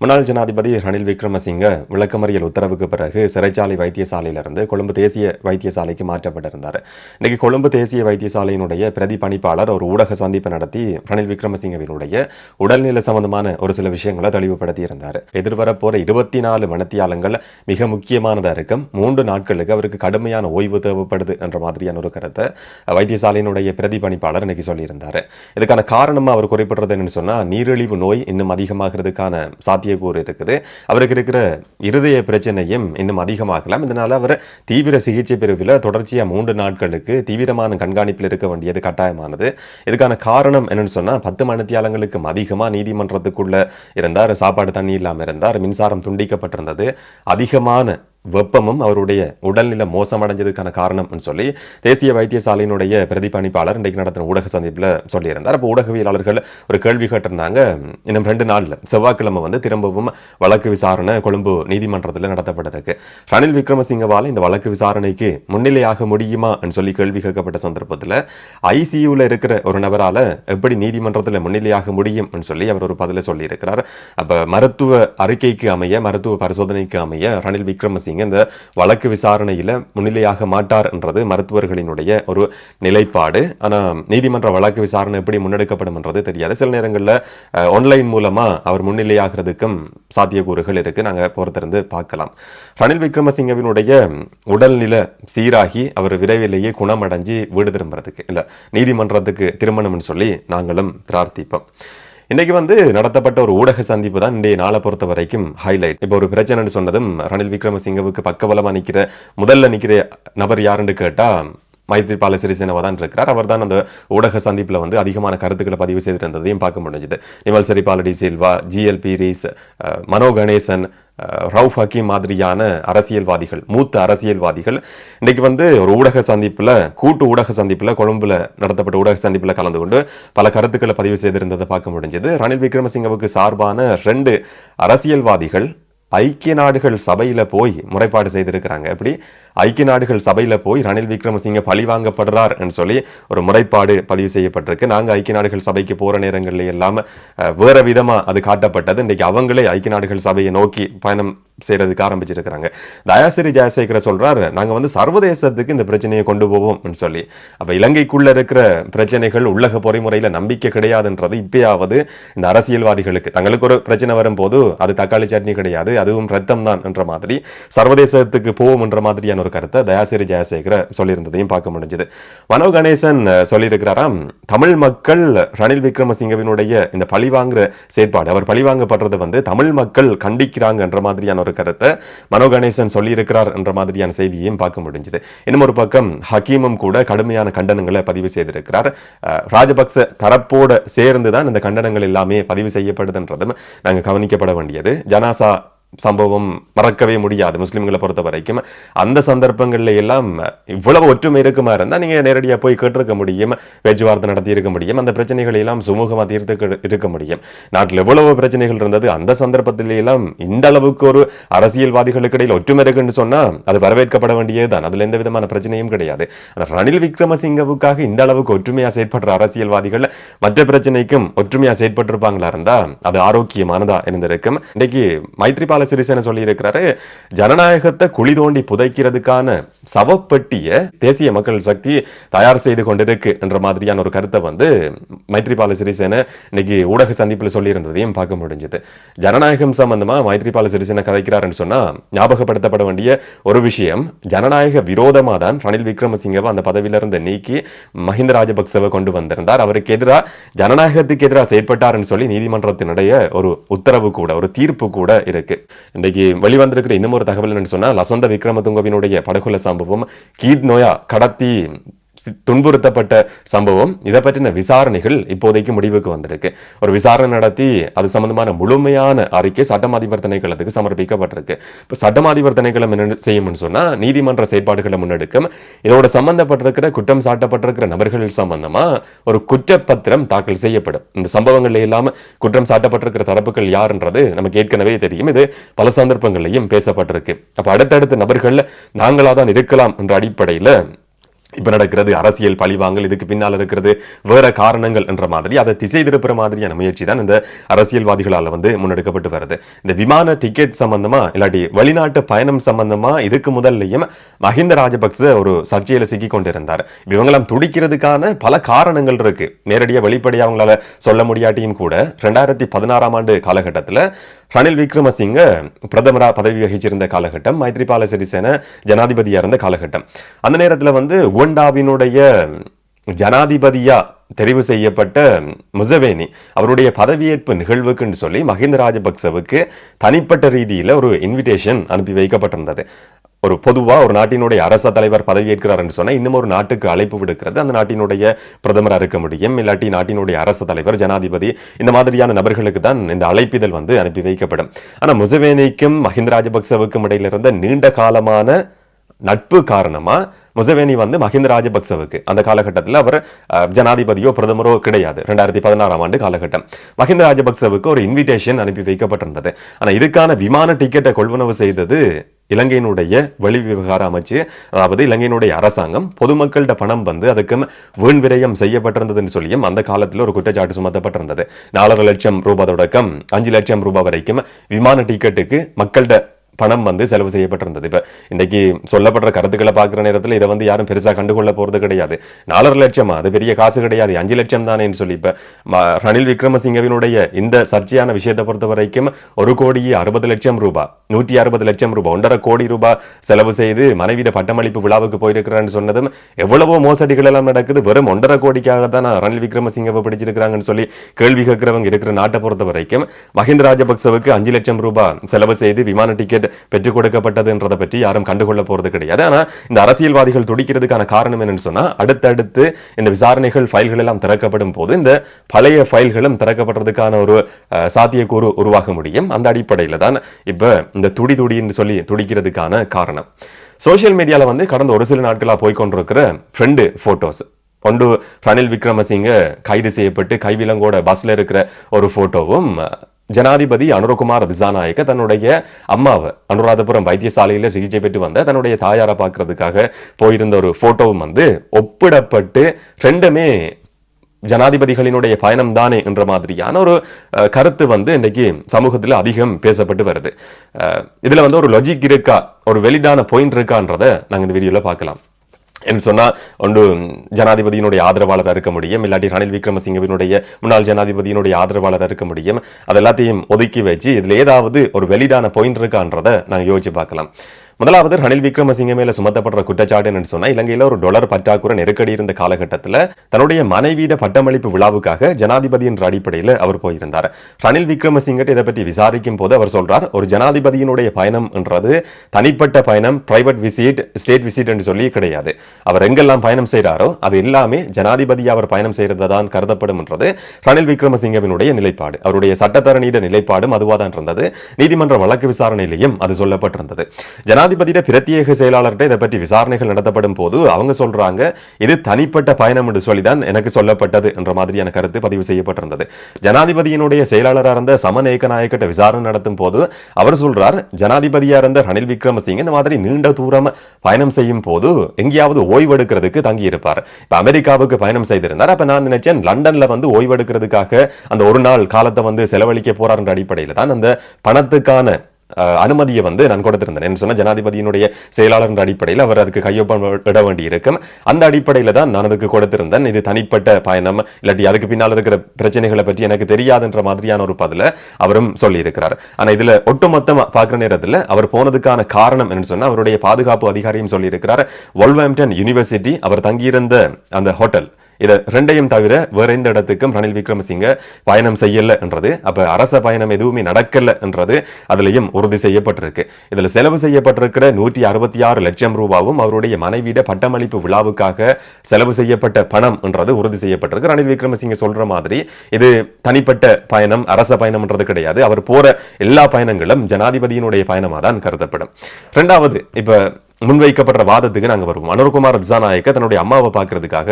முன்னாள் ஜனாதிபதி ரணில் விக்ரமசிங்க விளக்கமறியல் உத்தரவுக்கு பிறகு சிறைச்சாலை வைத்தியசாலையிலிருந்து கொழும்பு தேசிய வைத்தியசாலைக்கு மாற்றப்பட்டிருந்தார். இன்னைக்கு கொழும்பு தேசிய வைத்தியசாலையினுடைய பிரதி பணிப்பாளர் ஒரு ஊடக சந்திப்பு நடத்தி ரணில் விக்ரமசிங்கவினுடைய உடல்நிலை சம்பந்தமான ஒரு சில விஷயங்களை தெளிவுபடுத்தி இருந்தார் எதிர்வரப்போற இருபத்தி நாலு மனத்தியாலங்கள் மிக முக்கியமானதாக இருக்கும். மூன்று நாட்களுக்கு அவருக்கு கடுமையான ஓய்வு தேவைப்படுது என்ற மாதிரியான ஒரு கருத்தை வைத்தியசாலையினுடைய பிரதி பணிப்பாளர் இன்னைக்கு சொல்லியிருந்தார். இதுக்கான காரணமாக அவர் குறிப்பிடுறது என்னன்னு சொன்னால் நீரிழிவு நோய் இன்னும் அதிகமாகிறதுக்கான சாத்தியக்கூறு இருக்குது. அவருக்கு இருக்கிற இருதய பிரச்சனையும் இன்னும் அதிகமாகலாம். இதனால் அவர் தீவிர சிகிச்சை பிரிவில் தொடர்ச்சியா மூன்று நாட்களுக்கு தீவிரமான கண்காணிப்பில் இருக்க வேண்டியது கட்டாயமானது. இதுக்கான காரணம் என்னன்னு சொன்னா பத்து மணித்தியாலங்களுக்கு அதிகமா நீதிமன்றத்துக்குள்ள இருந்தார். சாப்பாடு தண்ணி இல்லாமல் இருந்தார். மின்சாரம் துண்டிக்கப்பட்டிருந்தது. அதிகமான வெப்பமும் அவருடைய உடல்நிலை மோசமடைஞ்சதுக்கான காரணம்னு சொல்லி தேசிய வைத்தியசாலையினுடைய பிரதிபலிப்பாளர் இன்றைக்கு நடத்தின ஊடக சந்திப்பில் சொல்லியிருந்தார். அப்போ ஊடகவியலாளர்கள் ஒரு கேள்வி கேட்டிருந்தாங்க. இன்னும் ரெண்டு நாளில் செவ்வாய்க்கிழமை வந்து திரும்பவும் வழக்கு விசாரணை கொழும்பு நீதிமன்றத்தில் நடத்தப்பட்டிருக்கு. ரணில் விக்ரமசிங்கவால் இந்த வழக்கு விசாரணைக்கு முன்னிலையாக முடியுமான்னு சொல்லி கேள்வி கேட்கப்பட்ட சந்தர்ப்பத்தில் ஐசியூவில் இருக்கிற ஒரு நபரால் எப்படி நீதிமன்றத்தில் முன்னிலையாக முடியும்னு சொல்லி அவர் ஒரு பதிலை சொல்லியிருக்கிறார். அப்போ மருத்துவ அறிக்கைக்கு அமைய மருத்துவ பரிசோதனைக்கு அமைய ரணில் விக்ரமசிங்க இந்த வழக்கு விசாரணையில் முன்னிலையாக மாட்டார் என்றது மருத்துவர்களினுடைய ஒரு நிலைப்பாடு. ஆனால் நீதிமன்ற வழக்கு விசாரணை எப்படி முன்னெடுக்கப்படும் என்றது தெரியாது. சில நேரங்களில் ஆன்லைன் மூலமாக அவர் முன்னிலையாகிறதுக்கும் சாத்தியக்கூறுகள் இருக்கு. நாங்கள் பொறுத்திருந்து பார்க்கலாம். ரணில் விக்ரமசிங்கவினுடைய உடல்நிலை சீராகி அவர் விரைவிலேயே குணமடைஞ்சு வீடு திரும்புறதுக்கு இல்லை நீதிமன்றத்துக்கு திருமணம்னு சொல்லி நாங்களும் பிரார்த்திப்போம். இன்னைக்கு வந்து நடத்தப்பட்ட ஒரு ஊடக சந்திப்பு தான் இன்றைய நாளை பொறுத்த வரைக்கும் ஹைலைட் இப்போ ஒரு பிரச்சனைன்னு சொன்னதும் ரணில் விக்ரமசிங்கவுக்கு பக்கபலமாக நிற்கிற முதல்ல நிற்கிற நபர் யாருன்னு கேட்டால் மைத்ரிபால சிறிசேனவா தான் இருக்கிறார். அவர் தான் அந்த ஊடக சந்திப்பில் வந்து அதிகமான கருத்துக்களை பதிவு செய்திருந்ததையும் பார்க்க முடிஞ்சது. நிமல் சரிபாலடி சில்வா ஜிஎல்பி ரீஸ் மனோ கணேசன் அஹ், ரவுஃப் ஹக்கீம் மாதிரியான அரசியல்வாதிகள் மூத்த அரசியல்வாதிகள் இன்றைக்கு வந்து ஒரு ஊடக சந்திப்பில் கூட்டு ஊடக சந்திப்பில் கொழும்புல நடத்தப்பட்ட ஊடக சந்திப்பில் கலந்து கொண்டு பல கருத்துக்களை பதிவு செய்திருந்ததை பார்க்க முடிஞ்சது. ரணில் விக்ரமசிங்கவுக்கு சார்பான ரெண்டு அரசியல்வாதிகள் ஐக்கிய நாடுகள் சபையில் போய் முறைப்பாடு செய்திருக்கிறாங்க. எப்படி? ஐக்கிய நாடுகள் சபையில் போய் ரணில் விக்ரமசிங்க பழிவாங்கப்படுறார் சொல்லி ஒரு முறைப்பாடு பதிவு செய்யப்பட்டிருக்கு. நாங்கள் ஐக்கிய நாடுகள் சபைக்கு போகிற நேரங்களில் எல்லாம் வேறு விதமாக அது காட்டப்பட்டது. இன்றைக்கி அவங்களே ஐக்கிய நாடுகள் சபையை நோக்கி பயணம் செய்யறதுக்கு ஆரம்பிச்சிருக்கிறாங்க. தயாசிரி ஜெயசேகர சொல்றாரு நாங்க வந்து சர்வதேசத்துக்கு இந்த பிரச்சனையை கொண்டு போவோம்னு சொல்லி. அப்போ இலங்கைக்குள்ள இருக்கிற பிரச்சனைகள் உள்ளக பொறிமுறையில நம்பிக்கை கிடையாதுன்றது இப்பயாவது இந்த அரசியல்வாதிகளுக்கு. தங்களுக்கு ஒரு பிரச்சனை வரும்போது அது தக்காளி சட்னி கிடையாது அதுவும் ரத்தம் தான் என்ற மாதிரி சர்வதேசத்துக்கு போவோம் என்ற மாதிரியான ஒரு கருத்தை தயாசிரி ஜெயசேகர சொல்லியிருந்ததையும் பார்க்க முடிஞ்சது. மனோ கணேசன் சொல்லியிருக்கிறாராம் தமிழ் மக்கள் ரணில் விக்ரமசிங்கவினுடைய இந்த பழிவாங்குற செயற்பாடு அவர் பழிவாங்கப்படுறது வந்து தமிழ் மக்கள் கண்டிக்கிறாங்க என்ற மாதிரியான ஒரு கருத்தை மனோ கணேசன் சொல்லியிருக்கிறார் என்ற மாதிரியான செய்தியையும் பார்க்க முடிஞ்சது. இன்னும் ஒரு பக்கம் ஹக்கீமும் கூட கடுமையான கண்டனங்களை பதிவு செய்திருக்கிறார். ராஜபக்ச தரப்போட சேர்ந்து தான் இந்த கண்டனங்கள் எல்லாமே பதிவு செய்யப்படுதுன்றதும் நாங்கள் கவனிக்கப்பட வேண்டியது. ஜனாசா சம்பவம் மறக்கவே முடியாது முஸ்லிம்களை பொறுத்த வரைக்கும். அந்த சந்தர்ப்பங்கள்ல எல்லாம் இவ்வளவு ஒற்றுமை இருக்குமா இருந்தால் நீங்கள் நேரடியாக போய் கேட்டிருக்க முடியும் பேச்சுவார்த்தை நடத்தி இருக்க முடியும் அந்த பிரச்சனைகளை எல்லாம் சுமூகமாக தீர்த்து இருக்க முடியும். நாட்டில் எவ்வளவு பிரச்சனைகள் இருந்தது அந்த சந்தர்ப்பத்தில எல்லாம் இந்த அளவுக்கு ஒரு அரசியல்வாதிகளுக்கு இடையில் ஒற்றுமை இருக்குன்னு சொன்னா அது வரவேற்கப்பட வேண்டியதுதான். அதுல எந்த விதமான பிரச்சனையும் கிடையாது. ரணில் விக்ரமசிங்கவுக்காக இந்த அளவுக்கு ஒற்றுமையா செயற்படுற அரசியல்வாதிகள் மற்ற பிரச்சனைக்கும் ஒற்றுமையா செயற்பட்டிருப்பாங்களா இருந்தா அது ஆரோக்கியமானதா இருந்திருக்கும். இன்றைக்கு மைத்ரிபால சிறிசேன சொல்லி இருக்கிறாரு ஜனநாயகத்தை குழி தோண்டி புதைக்கிறதுக்கான சவப்பட்டிய தேசிய மக்கள் சக்தி தயார் செய்து கொண்டிருக்கு என்ற மாதிரியான ஒரு கருத்தை வந்து மைத்ரிபால சிறிசேன இன்னைக்கு ஊடக சந்திப்பில் சொல்லியிருந்ததையும் பார்க்க முடிஞ்சது. ஜனநாயகம் சம்பந்தமா மைத்ரிபால சிறிசேன கதைக்கிறாருன்னு சொன்னா ஞாபகப்படுத்தப்பட வேண்டிய ஒரு விஷயம் ஜனநாயக விரோதமா தான் ரணில் விக்ரமசிங்கவை அந்த பதவியிலிருந்து நீக்கி மஹிந்த ராஜபக்சவை கொண்டு வந்திருந்தார். அவருக்கு எதிராக ஜனநாயகத்துக்கு எதிராக செயற்பட்டாருன்னு சொல்லி நீதிமன்றத்தினுடைய ஒரு உத்தரவு கூட ஒரு தீர்ப்பு கூட இருக்கு. இன்றைக்கு வெளிவந்திருக்கிற இன்னும் ஒரு தகவல் என்னன்னு சொன்னால் லசந்த விக்ரமதுங்கவினுடைய படுகொலை சம்பவம் கீட் நோயா கடத்தி துன்புறுத்தப்பட்ட சம்பவம். இதை பற்றின விசாரணைகள் இப்போதைக்கு முடிவுக்கு வந்திருக்கு. ஒரு விசாரணை நடத்தி அது சம்பந்தமான முழுமையான அறிக்கை சட்டமாதிபர் திணைக்களத்துக்கு சமர்ப்பிக்கப்பட்டிருக்கு. இப்போ சட்டமாதிபர் திணைக்களம் என்ன செய்யும்னு சொன்னால் நீதிமன்ற செயற்பாடுகளை முன்னெடுக்கும். இதோட சம்பந்தப்பட்டிருக்கிற குற்றம் சாட்டப்பட்டிருக்கிற நபர்கள் சம்பந்தமாக ஒரு குற்றப்பத்திரம் தாக்கல் செய்யப்படும். இந்த சம்பவங்கள் இல்லாமல் குற்றம் சாட்டப்பட்டிருக்கிற தரப்புகள் யாருன்றது நமக்கு ஏற்கனவே தெரியும். இது பல சந்தர்ப்பங்களையும் பேசப்பட்டிருக்கு. அப்போ அடுத்தடுத்த நபர்கள் நாங்களாக தான் இருக்கலாம் என்ற அடிப்படையில் இப்போ நடக்கிறது அரசியல் பழிவாங்கல் இதுக்கு பின்னால் இருக்கிறது வேற காரணங்கள் என்ற மாதிரி. அதை திசை திருப்புற மாதிரியான முயற்சி தான் இந்த அரசியல்வாதிகளால் வந்து முன்னெடுக்கப்பட்டு வருது. இந்த விமான டிக்கெட் சம்பந்தமா இல்லாட்டி வெளிநாட்டு பயணம் சம்பந்தமா இதுக்கு முதல்லையும் மஹிந்த ராஜபக்ச ஒரு சர்ச்சையில் சிக்கி கொண்டிருந்தார். இவங்களாம் துடிக்கிறதுக்கான பல காரணங்கள் இருக்கு. நேரடியாக வெளிப்படையாக அவங்களால சொல்ல முடியாட்டியும் கூட ரெண்டாயிரத்தி பதினாறாம் ஆண்டு காலகட்டத்தில் ரணில் விக்ரமசிங்க பிரதமராக பதவி வகிச்சிருந்த காலகட்டம் மைத்ரிபால சிறிசேன ஜனாதிபதியாக இருந்த காலகட்டம். அந்த நேரத்தில் வந்து உகண்டாவினுடைய ஜனாதிபதியா தெரிவு செய்யப்பட்ட முசவேனி அவருடைய பதவியேற்பு நிகழ்வுக்குன்னு சொல்லி மஹிந்த ராஜபக்சவுக்கு தனிப்பட்ட ரீதியில் ஒரு இன்விடேஷன் அனுப்பி வைக்கப்பட்டிருந்தது. ஒரு பொதுவாக ஒரு நாட்டினுடைய அரச தலைவர் பதவியேற்கிறார் என்று சொன்னால் இன்னும் ஒரு நாட்டுக்கு அழைப்பு விடுக்கிறது. அந்த நாட்டினுடைய பிரதமராக இருக்க முடியும். இல்லாட்டி நாட்டினுடைய அரச தலைவர் ஜனாதிபதி இந்த மாதிரியான நபர்களுக்கு தான் இந்த அழைப்பிதழ் வந்து அனுப்பி வைக்கப்படும். ஆனால் முசவேனிக்கும் மஹிந்த ராஜபக்சவுக்கும் இடையிலிருந்த நீண்ட காலமான நட்பு காரணமாக முசவேனி வந்து மஹிந்த ராஜபக்சவுக்கு. அந்த காலகட்டத்தில் அவர் ஜனாதிபதியோ பிரதமரோ கிடையாது. ரெண்டாயிரத்தி பதினாறாம் ஆண்டு காலகட்டம். மஹிந்த ராஜபக்சவுக்கு ஒரு இன்விடேஷன் அனுப்பி வைக்கப்பட்டிருந்தது. ஆனால் இதுக்கான விமான டிக்கெட்டை கொள்வனவு செய்தது இலங்கையினுடைய வெளி விவகார அமைச்சு அதாவது இலங்கையினுடைய அரசாங்கம். பொதுமக்களிட பணம் வந்து அதுக்கு வீண் விரயம் செய்யப்பட்டிருந்ததுன்னு சொல்லியும் அந்த காலத்தில் ஒரு குற்றச்சாட்டு சுமத்தப்பட்டிருந்தது. நாலரை லட்சம் ரூபாய் தொடக்கம் அஞ்சு லட்சம் ரூபாய் வரைக்கும் விமான டிக்கெட்டுக்கு மக்கள்கிட்ட பணம் வந்து செலவு செய்யப்பட்டிருந்தது. இப்போ இன்றைக்கி சொல்லப்படுற கருத்துக்களை பார்க்குற நேரத்தில் இதை வந்து யாரும் பெருசாக கண்டுகொள்ள போகிறது கிடையாது. நாலரை லட்சமா? அது பெரிய காசு கிடையாது. அஞ்சு லட்சம் தானேன்னு சொல்லி. இப்போ ரணில் விக்ரமசிங்கவினுடைய இந்த சர்ச்சையான விஷயத்தை பொறுத்த வரைக்கும் ஒரு கோடியே அறுபது லட்சம் ரூபாய் நூற்றி அறுபது லட்சம் ரூபாய் ஒன்றரை கோடி ரூபாய் செலவு செய்து மனைவியிட பட்டமளிப்பு விழாவுக்கு போயிருக்கிறான்னு சொன்னதும் எவ்வளவோ மோசடிகள் எல்லாம் நடக்குது. வெறும் ஒன்றரை கோடிக்காக தான் ரணில் விக்ரமசிங்கவை பிடிச்சிருக்கிறாங்கன்னு சொல்லி கேள்வி கேட்கிறவங்க இருக்கிற நாட்டை பொறுத்த வரைக்கும் மஹிந்த ராஜபக்சவுக்கு அஞ்சு லட்சம் ரூபாய் செலவு செய்து விமான டிக்கெட் பெற்றுக் கொடுக்கப்பட்டதுன்றதை பற்றி யாரும் கண்டுகொள்ள போறது கிடையாது. ஆனா இந்த அரசியல்வாதிகள் துடிக்கிறதுக்கான காரணம் என்னன்னு சொன்னா அடுத்தடுத்து இந்த விசாரணைகள் ஃபைல்கள் எல்லாம் திறக்கப்படும் போது இந்த பழைய ஃபைல்களும் திறக்கப்படுறதுக்கான ஒரு சாத்தியக்கூறு உருவாக முடியும். அந்த அடிப்படையில தான் இப்போ இந்த துடி துடின்னு சொல்லி துடிக்கிறதுக்கான காரணம். சோஷியல் மீடியால வந்து கடந்த ஒரு சில நாட்களா போய்கொண்டிருக்கிற ஃப்ரெண்டு ஃபோட்டோஸ் ஒன்று ரணில் விக்ரமசிங்க கைது செய்யப்பட்டு கைவிலங்கோட பஸ்ல இருக்கிற ஒரு போட்டோவும் ஜனாதிபதி அனுரகுமார் திசாநாயக்க தன்னுடைய அம்மாவை அனுராதபுரம் வைத்தியசாலையில் சிகிச்சை பெற்று வந்த தன்னுடைய தாயாரை பார்க்கறதுக்காக போயிருந்த ஒரு போட்டோவும் வந்து ஒப்பிடப்பட்டு ரெண்டுமே ஜனாதிபதிகளினுடைய பயணம் தானே என்ற மாதிரியான ஒரு கருத்து வந்து இன்றைக்கு சமூகத்தில் அதிகம் பேசப்பட்டு வருது. இதில் வந்து ஒரு லஜிக் இருக்கா? ஒரு வெளிடான பாயிண்ட் இருக்கான்றதை நாங்கள் இந்த வீடியோவில் பார்க்கலாம். என்று சொன்னா ஒன்று ஜனாதிபதியினுடைய ஆதரவாளராக இருக்க முடியும் இல்லாட்டி ரணில் விக்ரமசிங்கவினுடைய முன்னாள் ஜனாதிபதியினுடைய ஆதரவாளராக இருக்க முடியும். அது எல்லாத்தையும் ஒதுக்கி வச்சு இதில் ஏதாவது ஒரு வெளிடான பாயிண்ட் இருக்கான்றதை நாங்கள் யோசிச்சு பார்க்கலாம். முதலாவது ரணில் விக்ரமசிங்க மேல சுமத்தப்படுற குற்றச்சாட்டு என்னன்னு சொன்னா இலங்கையில ஒரு டொலர் பற்றாக்குறை நெருக்கடி இருந்த காலகட்டத்தில் தன்னுடைய மனைவியிட பட்டமளிப்பு விழாவுக்காக ஜனாதிபதி என்ற அடிப்படையில் அவர் போயிருந்தார். ரணில் விக்ரமசிங்கிட்ட இதை பற்றி விசாரிக்கும் போது அவர் சொல்றார் ஒரு ஜனாதிபதியினுடைய பயணம் என்றது தனிப்பட்ட பயணம் பிரைவேட் விசிட் ஸ்டேட் விசிட் என்று சொல்லி கிடையாது. அவர் எங்கெல்லாம் பயணம் செய்கிறாரோ அது எல்லாமே ஜனாதிபதி அவர் பயணம் செய்யறதா தான் கருதப்படும் என்றது ரணில் விக்ரமசிங்கவினுடைய நிலைப்பாடு. அவருடைய சட்டத்தரணியிட நிலைப்பாடும் அதுவாதான் இருந்தது. நீதிமன்ற வழக்கு விசாரணையிலையும் அது சொல்லப்பட்டிருந்தது. ஜனா ஜனாதிபதியிட பிரத்யேக செயலாளர்கிட்ட இதை பற்றி விசாரணைகள் நடத்தப்படும் போது அவங்க சொல்றாங்க இது தனிப்பட்ட பயணம் என்று சொல்லிதான் எனக்கு சொல்லப்பட்டது என்ற மாதிரியான கருத்து பதிவு செய்யப்பட்டிருந்தது. ஜனாதிபதியினுடைய செயலாளராக இருந்த சமநேக நாயக்கிட்ட விசாரணை நடத்தும் போது அவர் சொல்றார் ஜனாதிபதியா இருந்த ரணில் விக்ரமசிங்க இந்த மாதிரி நீண்ட தூரம் பயணம் செய்யும் போது எங்கேயாவது ஓய்வெடுக்கிறதுக்கு தங்கியிருப்பார். இப்போ அமெரிக்காவுக்கு பயணம் செய்திருந்தார். அப்ப நான் நினைச்சேன் லண்டன்ல வந்து ஓய்வெடுக்கிறதுக்காக அந்த ஒரு நாள் காலத்தை வந்து செலவழிக்க போறார் என்ற அடிப்படையில் தான் அந்த பணத்துக்கான அனுமதியை வந்து நான் கொடுத்திருந்தேன். என்ன சொன்னால் ஜனாதிபதியினுடைய செயலாளர் என்ற அடிப்படையில் அவர் அதுக்கு கையொப்பம் இட வேண்டி இருக்கும் அந்த அடிப்படையில் தான் நான் அதுக்கு கொடுத்திருந்தேன். இது தனிப்பட்ட பயணம் இல்லாட்டி அதுக்கு பின்னால் இருக்கிற பிரச்சனைகளை பற்றி எனக்கு தெரியாதுன்ற மாதிரியான ஒரு பதில அவரும் சொல்லியிருக்கிறார். ஆனால் இதில் ஒட்டுமொத்தமாக பார்க்குற நேரத்தில் அவர் போனதுக்கான காரணம் என்று சொன்னால் அவருடைய பாதுகாப்பு அதிகாரியும் சொல்லியிருக்கிறார். வொல்வாம்டன் யூனிவர்சிட்டி அவர் தங்கியிருந்த அந்த ஹோட்டல் இதை ரெண்டையும் தவிர வேற எந்த இடத்துக்கும் ரணில் விக்ரமசிங்க பயணம் செய்யலைன்றது. என்றது அரச பயணம் எதுவுமே நடக்கலைன்றது என்றது உறுதி செய்யப்பட்டிருக்கு. இதில் செலவு செய்யப்பட்டிருக்கிற நூற்றி அறுபத்தி ஆறு லட்சம் ரூபாவும் அவருடைய மனைவியிட பட்டமளிப்பு விழாவுக்காக செலவு செய்யப்பட்ட பணம் என்றது உறுதி செய்யப்பட்டிருக்கு. ரணில் விக்ரமசிங்க சொல்ற மாதிரி இது தனிப்பட்ட பயணம் அரச பயணம்ன்றது கிடையாது. அவர் போற எல்லா பயணங்களும் ஜனாதிபதியினுடைய பயணமா தான் கருதப்படும். ரெண்டாவது இப்போ முன்வைக்கப்படுற வாதத்துக்கு நாங்கள் வருவோம். அனுர்குமார் திசாநாயக்க தன்னுடைய அம்மாவை பார்க்கறதுக்காக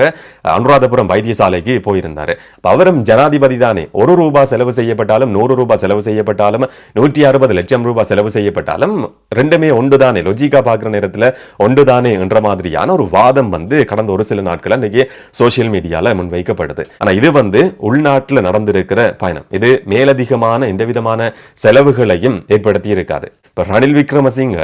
அனுராதபுரம் வைத்தியசாலைக்கு போயிருந்தாரு. அவரும் ஜனாதிபதி தானே. ஒரு ரூபாய் செலவு செய்யப்பட்டாலும் நூறு ரூபாய் செலவு செய்யப்பட்டாலும் நூற்றி அறுபது லட்சம் ரூபாய் செலவு செய்யப்பட்டாலும் ரெண்டுமே ஒன்று தானே லொஜிக்கா பார்க்குற நேரத்தில் ஒன்று தானே என்ற மாதிரியான ஒரு வாதம் வந்து கடந்த ஒரு சில நாட்கள் இன்னைக்கு சோசியல் மீடியால முன்வைக்கப்படுது. ஆனால் இது வந்து உள்நாட்டில் நடந்திருக்கிற பயணம். இது மேலதிகமான எந்த விதமான செலவுகளையும் ஏற்படுத்தி இருக்காது இப்போ ரணில் விக்ரமசிங்க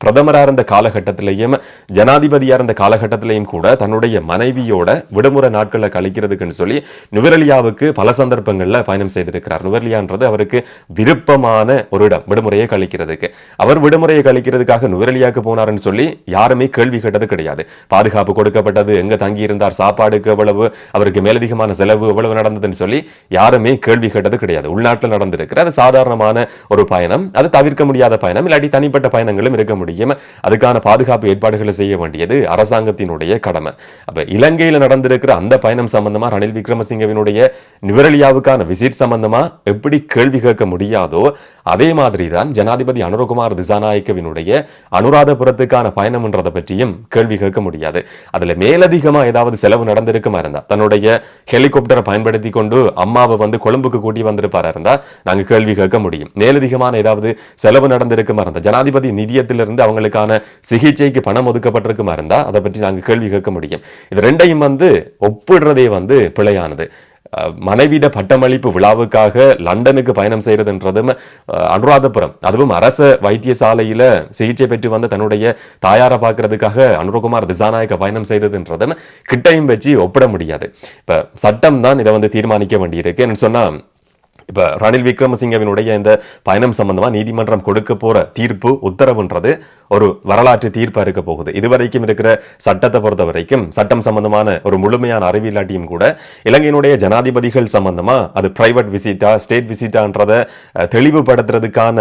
பிரதமராக இருந்த காலகட்டத்திலையும் ஜனாதிபதியாக இருந்த காலகட்டத்திலையும் கூட தன்னுடைய மனைவியோட விடுமுறை நாட்களில் கழிக்கிறதுக்குன்னு சொல்லி நுவரலியாவுக்கு பல சந்தர்ப்பங்களில் பயணம் செய்திருக்கிறார். நுவரலியான்றது அவருக்கு விருப்பமான ஒரு இடம் விடுமுறையை கழிக்கிறதுக்கு. அவர் விடுமுறையை கழிக்கிறதுக்காக நுவரலியாவுக்கு போனாருன்னு சொல்லி யாருமே கேள்வி கேட்டது கிடையாது. பாதுகாப்பு கொடுக்கப்பட்டது எங்க தங்கி இருந்தார் சாப்பாடுக்கு எவ்வளவு அவருக்கு மேலதிகமான செலவு எவ்வளவு நடந்ததுன்னு சொல்லி யாருமே கேள்வி கேட்டது கிடையாது. உள்நாட்டில் நடந்திருக்கிற அது சாதாரணமான ஒரு பயணம் அது தவிர்க்க முடியாத பயணம் இல்லாட்டி தனிப்பட்ட பயணங்களும் இருக்க முடியும் அதுக்கான பாதுகாப்பு ஏற்பாடுகளை செய்ய வேண்டியது அரசாங்கத்தினுடைய கடமை. அப்ப இலங்கையில் நடந்திருக்கிற அந்த பயணம் சம்பந்தமா ரணில் விக்ரமசிங்கவினுடைய நிவரலியாவுக்கான விசிட் சம்பந்தமா எப்படி கேள்வி கேட்க முடியாதோ அதே மாதிரி தான் ஜனாதிபதி அனுரகுமார் திசாநாயக்கவினுடைய அனுராதபுரத்துக்கான பயணம்ன்றதை பற்றியும் கேள்வி கேட்க முடியாது. அதுல மேலதிகமா ஏதாவது செலவு நடந்திருக்குமா இருந்தா தன்னுடைய ஹெலிகாப்டரை பயன்படுத்தி கொண்டு அம்மாவை வந்து கொழும்புக்கு கூட்டி வந்திருப்பாரா இருந்தா நாங்க கேள்வி கேட்க முடியும். மேலதிகமான ஏதாவது செலவு நடந்திருக்குமா இருந்தா ஜனாதிபதி நிதியத்திலிருந்து அவங்களுக்கான சிகிச்சைக்கு பணம் ஒதுக்கப்பட்டிருக்குமா இருந்தா அதை பற்றி நாங்க கேள்வி கேட்க முடியும். இது ரெண்டையும் வந்து ஒப்பிடுறதே வந்து பிழையானது. மனைவியிட மனைவிட பட்டமளிப்பு விழாவுக்காக லண்டனுக்கு பயணம் செய்கிறதுன்றதும் அனுராதபுரம் அதுவும் அரச வைத்தியசாலையில் சிகிச்சை பெற்று வந்த தன்னுடைய தாயாரை பார்க்கறதுக்காக அனுரகுமார் திசாநாயக்க பயணம் செய்ததுன்றதும் கிட்டையும் வச்சு ஒப்பிட முடியாது. இப்ப சட்டம் தான் இதை வந்து தீர்மானிக்க வேண்டியிருக்கு. என்ன சொன்னா இப்போ ரணில் விக்ரமசிங்கவினுடைய இந்த பயணம் சம்பந்தமாக நீதிமன்றம் கொடுக்க போகிற தீர்ப்பு உத்தரவுன்றது ஒரு வரலாற்று தீர்ப்பாக இருக்க போகுது. இதுவரைக்கும் இருக்கிற சட்டத்தை பொறுத்த வரைக்கும் சட்டம் சம்பந்தமான ஒரு முழுமையான அறிவில்லாட்டியும் கூட இலங்கையினுடைய ஜனாதிபதிகள் சம்பந்தமாக அது பிரைவேட் விசிட்டா ஸ்டேட் விசிட்டான்றதை தெளிவுபடுத்துறதுக்கான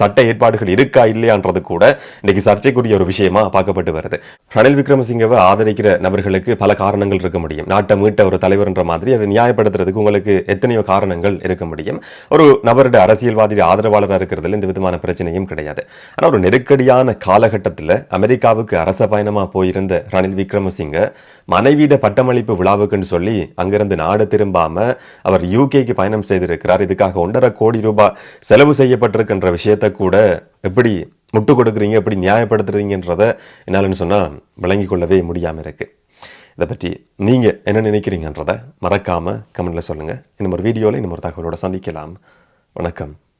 சட்ட ஏற்பாடுகள் இருக்கா இல்லையான்றது கூட இன்னைக்கு சர்ச்சைக்குரிய ஒரு விஷயமா பார்க்கப்பட்டு வருது. ரணில் விக்ரமசிங்கவை ஆதரிக்கிற நபர்களுக்கு பல காரணங்கள் இருக்க முடியும். நாட்டை மீட்ட ஒரு தலைவர்ன்ற மாதிரி அதை நியாயப்படுத்துறதுக்கு உங்களுக்கு எத்தனையோ காரணங்கள் இருக்க முடியும். ஒரு நபருடைய அரசியல்வாதி ஆதரவாளராக இருக்கிறதுல இந்த விதமான பிரச்சனையும் கிடையாது. ஆனா ஒரு நெருக்கடியான காலகட்டத்தில் அமெரிக்காவுக்கு அரச பயணமா போயிருந்த ரணில் விக்ரமசிங்க மனைவியிட பட்டமளிப்பு விழாவுக்குன்னு சொல்லி அங்கிருந்து நாடு திரும்பாம அவர் யூகேக்கு பயணம் செய்திருக்கிறார். இதுக்காக ஒன்றரை கோடி ரூபாய் செலவு செய்யப்பட்டிருக்கின்ற விஷயத்தை கூட எப்படி முட்டு கொடுக்குறீங்க எப்படி நியாயப்படுத்துறீங்கன்றத என்னாலன்னு சொன்னால் விளங்கி கொள்ளவே முடியாமல் இருக்கு. இதை பற்றி நீங்க என்ன நினைக்கிறீங்கன்றதை மறக்காம கமெண்டில் சொல்லுங்க. இன்னும் ஒரு வீடியோவில் இன்னும் ஒரு தகவலோட சந்திக்கலாம். வணக்கம்.